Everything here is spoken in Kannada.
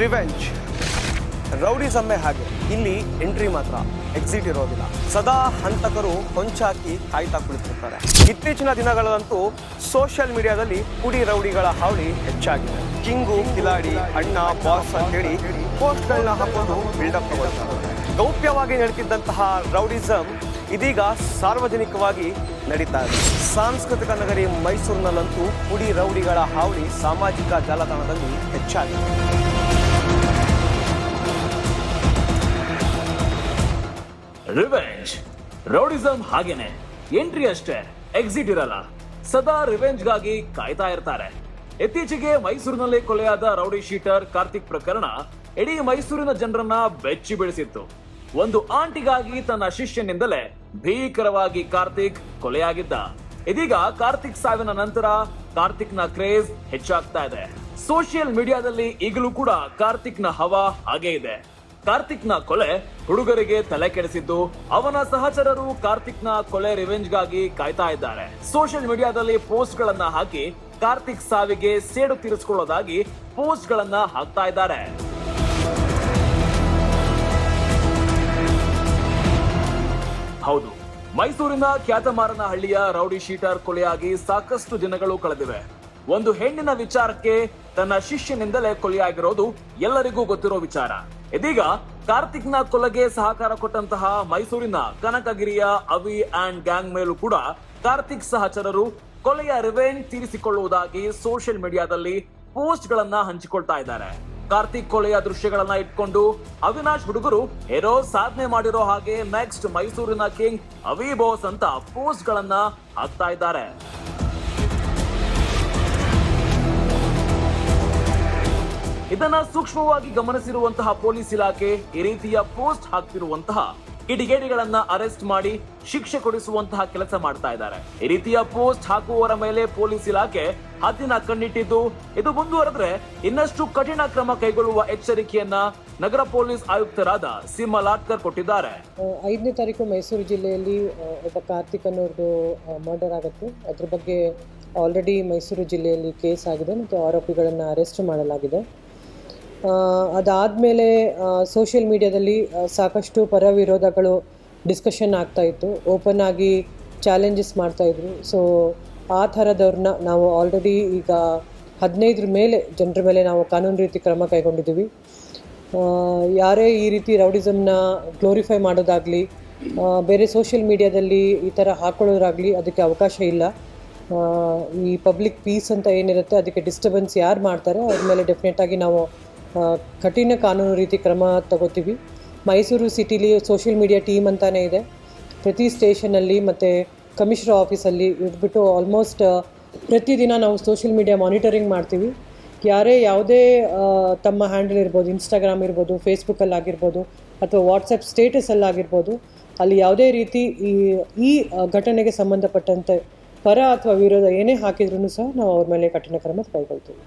ರಿವೆಂಜ್ ರೌಡಿಸಮ್ಮೆ ಹಾಗೆ. ಇಲ್ಲಿ ಎಂಟ್ರಿ ಮಾತ್ರ. ಎಕ್ಸಿಟ್ ಇರೋದಿಲ್ಲ. ಸದಾ ಹಂತಕರು ಹೊಂಚಾಕಿ ಕಾಯ್ತಾ ಕುಳಿತಿರ್ತಾರೆ. ಇತ್ತೀಚಿನ ದಿನಗಳಂತೂ ಸೋಷಿಯಲ್ ಮೀಡಿಯಾದಲ್ಲಿ ಪುಡಿ ರೌಡಿಗಳ ಹಾವಳಿ ಹೆಚ್ಚಾಗಿದೆ. ಕಿಂಗು ಕಿಲಾಡಿ ಅಣ್ಣ ಬಾಸ್ ಅಂತೇಳಿ ಪೋಸ್ಟ್ಗಳನ್ನ ಹಾಕೊಂಡು ಬಿಲ್ಡಪ್ ತಗೊಳ್ತಾರೆ. ಗೌಪ್ಯವಾಗಿ ನಡೀತಿದ್ದಂತಹ ರೌಡಿಸಮ್ ಇದೀಗ ಸಾರ್ವಜನಿಕವಾಗಿ ನಡೀತಾ ಇದೆ. ಸಾಂಸ್ಕೃತಿಕ ನಗರಿ ಮೈಸೂರಿನಲ್ಲಂತೂ ಪುಡಿ ರೌಡಿಗಳ ಹಾವಳಿ ಸಾಮಾಜಿಕ ಜಾಲತಾಣದಲ್ಲಿ ಹೆಚ್ಚಾಗಿದೆ. ರಿವೆಂಜ್ ರೌಡಿಸಮ್ ಹಾಗೇನೆ. ಎಂಟ್ರಿ ಅಷ್ಟೇ. ಎಕ್ಸಿಟ್ ಇರಲ್ಲ. ಸದಾ ರಿವೆಂಜ್ಗಾಗಿ ಕಾಯ್ತಾ ಇರ್ತಾರೆ. ಇತ್ತೀಚೆಗೆ ಮೈಸೂರಿನಲ್ಲಿ ಕೊಲೆಯಾದ ರೌಡಿ ಶೀಟರ್ ಕಾರ್ತಿಕ್ ಪ್ರಕರಣ ಇಡೀ ಮೈಸೂರಿನ ಜನರನ್ನ ಬೆಚ್ಚಿ ಬೀಳಿಸಿತ್ತು. ಒಂದು ಆಂಟಿಗಾಗಿ ತನ್ನ ಶಿಷ್ಯನಿಂದಲೇ ಭೀಕರವಾಗಿ ಕಾರ್ತಿಕ್ ಕೊಲೆಯಾಗಿದ್ದ. ಇದೀಗ ಕಾರ್ತಿಕ್ ಸಾವಿನ ನಂತರ ಕಾರ್ತಿಕ್ನ ಕ್ರೇಜ್ ಹೆಚ್ಚಾಗ್ತಾ ಇದೆ. ಸೋಷಿಯಲ್ ಮೀಡಿಯಾದಲ್ಲಿ ಈಗಲೂ ಕೂಡ ಕಾರ್ತಿಕ್ನ ಹವಾ ಹಾಗೆ ಇದೆ. ಕಾರ್ತಿಕ್ನ ಕೊಲೆ ಹುಡುಗರಿಗೆ ತಲೆ ಕೆಡಿಸಿದ್ದು, ಅವನ ಸಹಚರರು ಕಾರ್ತಿಕ್ನ ಕೊಲೆ ರಿವೆಂಜ್ಗಾಗಿ ಕಾಯ್ತಾ ಇದ್ದಾರೆ. ಸೋಷಿಯಲ್ ಮೀಡಿಯಾದಲ್ಲಿ ಪೋಸ್ಟ್ ಗಳನ್ನ ಹಾಕಿ ಕಾರ್ತಿಕ್ ಸಾವಿಗೆ ಸೇಡು ತೀರಿಸಿಕೊಳ್ಳೋದಾಗಿ ಪೋಸ್ಟ್ ಗಳನ್ನ ಹಾಕ್ತಾ ಇದ್ದಾರೆ. ಹೌದು, ಮೈಸೂರಿನ ಖ್ಯಾತಮಾರನಹಳ್ಳಿಯ ರೌಡಿ ಶೀಟರ್ ಕೊಲೆಯಾಗಿ ಸಾಕಷ್ಟು ದಿನಗಳು ಕಳೆದಿವೆ. ಒಂದು ಹೆಣ್ಣಿನ ವಿಚಾರಕ್ಕೆ ತನ್ನ ಶಿಷ್ಯನಿಂದಲೇ ಕೊಲೆಯಾಗಿರೋದು ಎಲ್ಲರಿಗೂ ಗೊತ್ತಿರೋ ವಿಚಾರ. ಇದೀಗ ಕಾರ್ತಿಕ್ನ ಕೊಲೆಗೆ ಸಹಕಾರ ಕೊಟ್ಟಂತಹ ಮೈಸೂರಿನ ಕನಕಗಿರಿಯ ಅವಿ ಅಂಡ್ ಗ್ಯಾಂಗ್ ಮೇಲೂ ಕೂಡ ಕಾರ್ತಿಕ್ ಸಹಚರರು ಕೊಲೆಯ ರಿವೆಂಜ್ ತೀರಿಸಿಕೊಳ್ಳುವುದಾಗಿ ಸೋಷಿಯಲ್ ಮೀಡಿಯಾದಲ್ಲಿ ಪೋಸ್ಟ್ ಗಳನ್ನ ಹಂಚಿಕೊಳ್ತಾ ಇದ್ದಾರೆ. ಕಾರ್ತಿಕ್ ಕೊಲೆಯ ದೃಶ್ಯಗಳನ್ನ ಇಟ್ಕೊಂಡು ಅವಿನಾಶ್ ಹುಡುಗರು ಏನೋ ಸಾಧನೆ ಮಾಡಿರೋ ಹಾಗೆ ನೆಕ್ಸ್ಟ್ ಮೈಸೂರಿನ ಕಿಂಗ್ ಅವಿ ಬಾಸ್ ಅಂತ ಪೋಸ್ಟ್ ಗಳನ್ನ ಹಾಕ್ತಾ ಇದ್ದಾರೆ. ಇದನ್ನ ಸೂಕ್ಷ್ಮವಾಗಿ ಗಮನಿಸಿರುವಂತಹ ಪೊಲೀಸ್ ಇಲಾಖೆ ಈ ರೀತಿಯ ಪೋಸ್ಟ್ ಹಾಕ್ತಿರುವಂತಹ ಕಿಡಿಗೇಡಿಗಳನ್ನ ಅರೆಸ್ಟ್ ಮಾಡಿ ಶಿಕ್ಷೆ ಕೊಡಿಸುವಂತಹ ಕೆಲಸ ಮಾಡ್ತಾ ಇದ್ದಾರೆ. ಈ ರೀತಿಯ ಪೋಸ್ಟ್ ಹಾಕುವವರ ಮೇಲೆ ಪೊಲೀಸ್ ಇಲಾಖೆ ಹದ್ದಿನ ಕಣ್ಣಿಟ್ಟಿದ್ದು, ಇದು ಮುಂದುವರೆದ್ರೆ ಇನ್ನಷ್ಟು ಕಠಿಣ ಕ್ರಮ ಕೈಗೊಳ್ಳುವ ಎಚ್ಚರಿಕೆಯನ್ನ ನಗರ ಪೊಲೀಸ್ ಆಯುಕ್ತರಾದ ಸಿಂಹ ಲಾಟ್ಕರ್ ಕೊಟ್ಟಿದ್ದಾರೆ ಐದನೇ ತಾರೀಕು ಮೈಸೂರು ಜಿಲ್ಲೆಯಲ್ಲಿ ಒಬ್ಬ ಕಾರ್ತಿಕ್ ಅನ್ನೋರ್ದು ಮರ್ಡರ್ ಆಗುತ್ತೆ. ಅದ್ರ ಬಗ್ಗೆ ಆಲ್ರೆಡಿ ಮೈಸೂರು ಜಿಲ್ಲೆಯಲ್ಲಿ ಕೇಸ್ ಆಗಿದೆ ಮತ್ತು ಆರೋಪಿಗಳನ್ನು ಅರೆಸ್ಟ್ ಮಾಡಲಾಗಿದೆ. ಅದಾದಮೇಲೆ ಸೋಷಿಯಲ್ ಮೀಡಿಯಾದಲ್ಲಿ ಸಾಕಷ್ಟು ಪರ ವಿರೋಧಗಳು ಡಿಸ್ಕಷನ್ ಆಗ್ತಾ ಇತ್ತು. ಓಪನ್ ಆಗಿ ಚಾಲೆಂಜಸ್ ಮಾಡ್ತಾಯಿದ್ರು ಸೊ ಆ ಥರದವ್ರನ್ನ ನಾವು ಆಲ್ರೆಡಿ ಈಗ ಹದಿನೈದರ ಮೇಲೆ ಜನರ ಮೇಲೆ ನಾವು ಕಾನೂನು ರೀತಿ ಕ್ರಮ ಕೈಗೊಂಡಿದ್ದೀವಿ. ಯಾರೇ ಈ ರೀತಿ ರೌಡಿಸಮ್ನ ಗ್ಲೋರಿಫೈ ಮಾಡೋದಾಗಲಿ ಬೇರೆ ಸೋಷಿಯಲ್ ಮೀಡಿಯಾದಲ್ಲಿ ಈ ಥರ ಹಾಕೊಳ್ಳೋದಾಗಲಿ ಅದಕ್ಕೆ ಅವಕಾಶ ಇಲ್ಲ. ಈ ಪಬ್ಲಿಕ್ ಪೀಸ್ ಅಂತ ಏನಿರುತ್ತೆ ಅದಕ್ಕೆ ಡಿಸ್ಟರ್ಬೆನ್ಸ್ ಯಾರು ಮಾಡ್ತಾರೆ ಅದ್ರ ಮೇಲೆ ಡೆಫಿನೆಟಾಗಿ ನಾವು ಕಠಿಣ ಕಾನೂನು ರೀತಿ ಕ್ರಮ ತಗೋತೀವಿ. ಮೈಸೂರು ಸಿಟಿಲಿ ಸೋಷಿಯಲ್ ಮೀಡಿಯಾ ಟೀಮ್ ಅಂತಲೇ ಇದೆ. ಪ್ರತಿ ಸ್ಟೇಷನಲ್ಲಿ ಮತ್ತು ಕಮಿಷನರ್ ಆಫೀಸಲ್ಲಿ ಇಟ್ಬಿಟ್ಟು ಆಲ್ಮೋಸ್ಟ್ ಪ್ರತಿದಿನ ನಾವು ಸೋಷಿಯಲ್ ಮೀಡಿಯಾ ಮಾನಿಟರಿಂಗ್ ಮಾಡ್ತೀವಿ. ಯಾರೇ ಯಾವುದೇ ತಮ್ಮ ಹ್ಯಾಂಡಲ್ ಇರ್ಬೋದು ಇನ್ಸ್ಟಾಗ್ರಾಮ್ ಇರ್ಬೋದು ಫೇಸ್ಬುಕ್ಕಲ್ಲಿ ಆಗಿರ್ಬೋದು, ಅಥವಾ ವಾಟ್ಸಪ್ ಸ್ಟೇಟಸಲ್ಲಿ ಆಗಿರ್ಬೋದು, ಅಲ್ಲಿ ಯಾವುದೇ ರೀತಿ ಈ ಈ ಘಟನೆಗೆ ಸಂಬಂಧಪಟ್ಟಂತೆ ಪರ ಅಥವಾ ವಿರೋಧ ಏನೇ ಹಾಕಿದ್ರೂ ಸಹ ನಾವು ಅವ್ರ ಮೇಲೆ ಕಠಿಣ ಕ್ರಮ ಕೈಗೊಳ್ತೀವಿ.